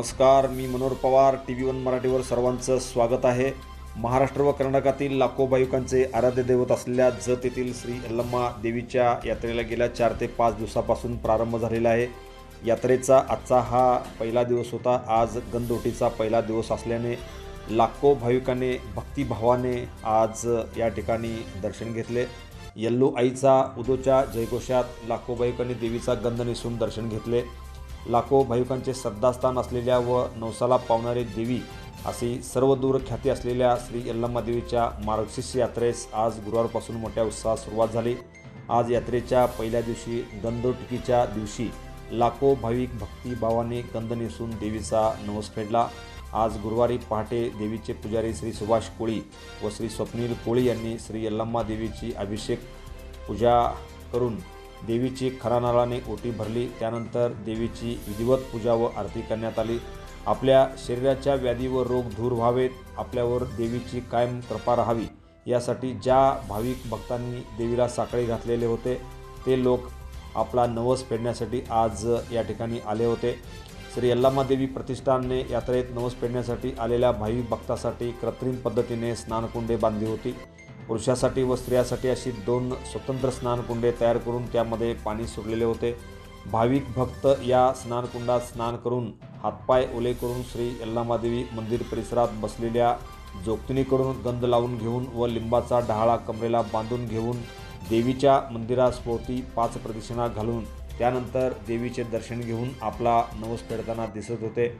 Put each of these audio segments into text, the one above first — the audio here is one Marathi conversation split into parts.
नमस्कार मी Manohar Pawar T V one मराठीवर सर्वांचं स्वागत आहे. महाराष्ट्र व कर्नाटकातील लाखो भाविकांचे आराध्य दैवत असलेल्या जत येथील श्री यल्लम्मा देवीच्या यात्रेला गेल्या चार ते पाच दिवसापासून प्रारंभ झालेला आहे. यात्रेचा आजचा हा पहिला दिवस होता. आज गंदोटीचा पहिला दिवस असल्याने लाखो भाविकाने भक्तिभावाने आज या ठिकाणी दर्शन घेतले. यल्लू आईचा उदोच्या जयघोषात लाखो भाविकांनी देवीचा गंध नेसून दर्शन घेतले. लाखो भाविकांचे श्रद्धास्थान असलेल्या व नवसाला पावणारे देवी अशी सर्वदूर ख्याती असलेल्या श्री यल्लम्मा देवीच्या मार्गशीर्ष यात्रेस आज गुरुवारपासून मोठ्या उत्साहात सुरुवात झाली. आज यात्रेच्या पहिल्या दिवशी गंधोटकीच्या दिवशी लाखो भाविक भक्तिभावाने गंध नेसून देवीचा नवस फेडला. आज गुरुवारी पहाटे देवीचे पुजारी श्री सुभाष कोळी व श्री स्वप्नील कोळी यांनी श्री यल्लम्मा देवीची अभिषेक पूजा करून देवीची खरा नारळाने ओटी भरली त्यानंतर देवीची विधिवत पूजा व आरती करण्यात आली. आपल्या शरीराच्या व्याधी व रोग दूर व्हावेत आपल्यावर देवीची कायम कृपा राहावी. यासाठी ज्या भाविक भक्तांनी देवीला साखळी घातलेले होते ते लोक आपला नवस फेडण्यासाठी आज या ठिकाणी आले होते. श्री यल्लामा देवी प्रतिष्ठानने यात्रेत नवस फेडण्यासाठी आलेल्या भाविक भक्तासाठी कृत्रिम पद्धतीने स्नानकुंडे बांधली होती. पुरुषासाठी व स्त्रियासाठी अशी दोन स्वतंत्र स्नानकुंडे तयार करून त्यामध्ये पाणी सोडलेले होते. भाविक भक्त या स्नानकुंडात स्नान करून हातपाय ओले करून श्री यल्लामादेवी मंदिर परिसरात बसलेल्या जोगतिनीकडून गंध लावून घेऊन व लिंबाचा डहाळा कमरेला बांधून घेऊन देवीच्या मंदिरासभोवती पाच प्रदक्षिणा घालून त्यानंतर देवीचे दर्शन घेऊन आपला नवस फेडताना दिसत होते.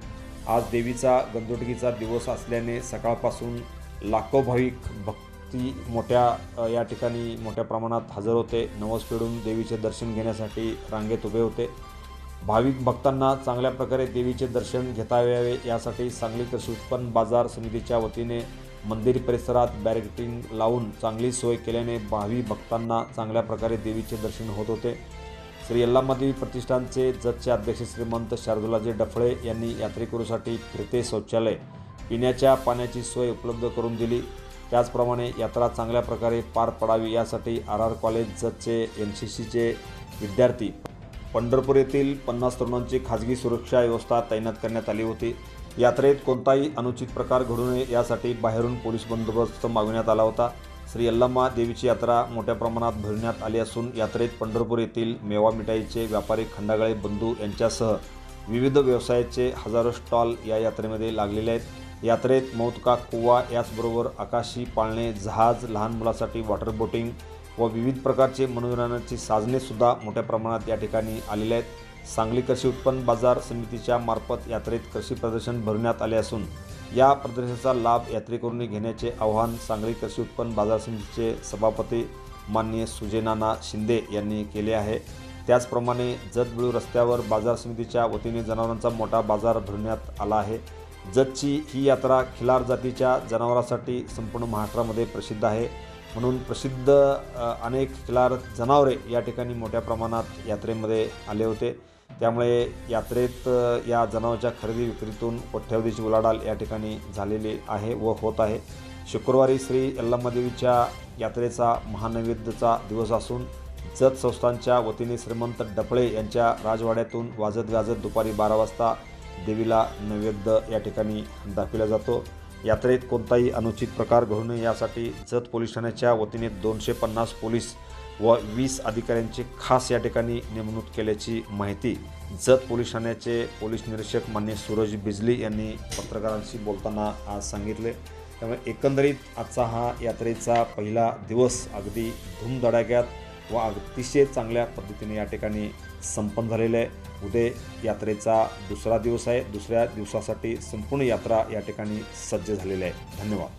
आज देवीचा गंधोटकीचा दिवस असल्याने सकाळपासून लाखो भाविक भक्त मोठ्या या ठिकाणी मोठ्या प्रमाणात हजर होते. नवस फेडून देवीचे दर्शन घेण्यासाठी रांगेत उभे होते. भाविक भक्तांना चांगल्या प्रकारे देवीचे दर्शन घेता यावे यासाठी सांगली कृषी उत्पन्न बाजार समितीच्या वतीने मंदिर परिसरात बॅरिकेटिंग लावून चांगली सोय केल्याने भावी भक्तांना चांगल्या प्रकारे देवीचे दर्शन होत होते. श्री यल्लामादेवी प्रतिष्ठानचे जतचे अध्यक्ष श्रीमंत शार्दुलाजी डफळे यांनी यात्रेकरूसाठी फिरते शौचालय पिण्याच्या पाण्याची सोय उपलब्ध करून दिली. त्याचप्रमाणे यात्रा चांगल्या प्रकारे पार पडावी यासाठी आर आर कॉलेजचे एन सी सीचे विद्यार्थी पंढरपूर येथील पन्नास तरुणांची खाजगी सुरक्षा व्यवस्था तैनात करण्यात आली होती. यात्रेत कोणताही अनुचित प्रकार घडू नये यासाठी बाहेरून पोलीस बंदोबस्त मागविण्यात आला होता. श्री यल्लम्मा देवीची यात्रा मोठ्या प्रमाणात भरण्यात आली असून यात्रेत पंढरपूर येथील मेवा मिठाईचे व्यापारी खंडागळे बंधू यांच्यासह विविध व्यवसायाचे हजारो स्टॉल या यात्रेमध्ये लागलेले आहेत. यात्रेत मौतका कुवा याचबरोबर आकाशी पाळणे जहाज लहान मुलासाठी वॉटर बोटिंग व विविध प्रकारचे मनोरंजनाची साधनेसुद्धा मोठ्या प्रमाणात या ठिकाणी आलेले आहेत. सांगली कृषी उत्पन्न बाजार समितीच्या मार्फत यात्रेत कृषी प्रदर्शन भरण्यात आले असून या प्रदर्शनाचा लाभ यात्रेकरूंनी घेण्याचे आवाहन सांगली कृषी उत्पन्न बाजार समितीचे सभापती माननीय सुजयनाना शिंदे यांनी केले आहे. त्याचप्रमाणे जतबिळू रस्त्यावर बाजार समितीच्या वतीने जनावरांचा मोठा बाजार भरण्यात आला आहे. जतची ही यात्रा खिलार जातीच्या जनावरासाठी संपूर्ण महाराष्ट्रामध्ये प्रसिद्ध आहे. म्हणून प्रसिद्ध अनेक खिलार जनावरे या ठिकाणी मोठ्या प्रमाणात यात्रेमध्ये आले होते. त्यामुळे यात्रेत या जनावरांच्या खरेदी विक्रीतून कोठ्यावधीची उलाढाल या ठिकाणी झालेली आहे व होत आहे. शुक्रवारी श्री यल्लामादेवीच्या यात्रेचा महानैवेद्यचा दिवस असून जत संस्थांच्या वतीने श्रीमंत डफळे यांच्या राजवाड्यातून वाजत गाजत दुपारी बारा वाजता देवीला नैवेद्य या ठिकाणी दाखविला जातो. यात्रेत कोणताही अनुचित प्रकार घडू नये यासाठी जत पोलीस ठाण्याच्या वतीने दोनशे पन्नास पोलीस व वीस अधिकाऱ्यांची खास या ठिकाणी नेमणूक केल्याची माहिती जत पोलीस ठाण्याचे पोलीस निरीक्षक मान्य सूरज बिजली यांनी पत्रकारांशी बोलताना आज सांगितले. त्यामुळे एकंदरीत आजचा हा यात्रेचा पहिला दिवस अगदी धूमधडाक्यात व अतिशय चांगल्या पद्धतीने या ठिकाणी संपन्न झालेलं आहे. उद्या यात्रेचा दुसरा दिवस आहे. दुसऱ्या दिवसासाठी संपूर्ण यात्रा या ठिकाणी सज्ज झालेली आहे. धन्यवाद.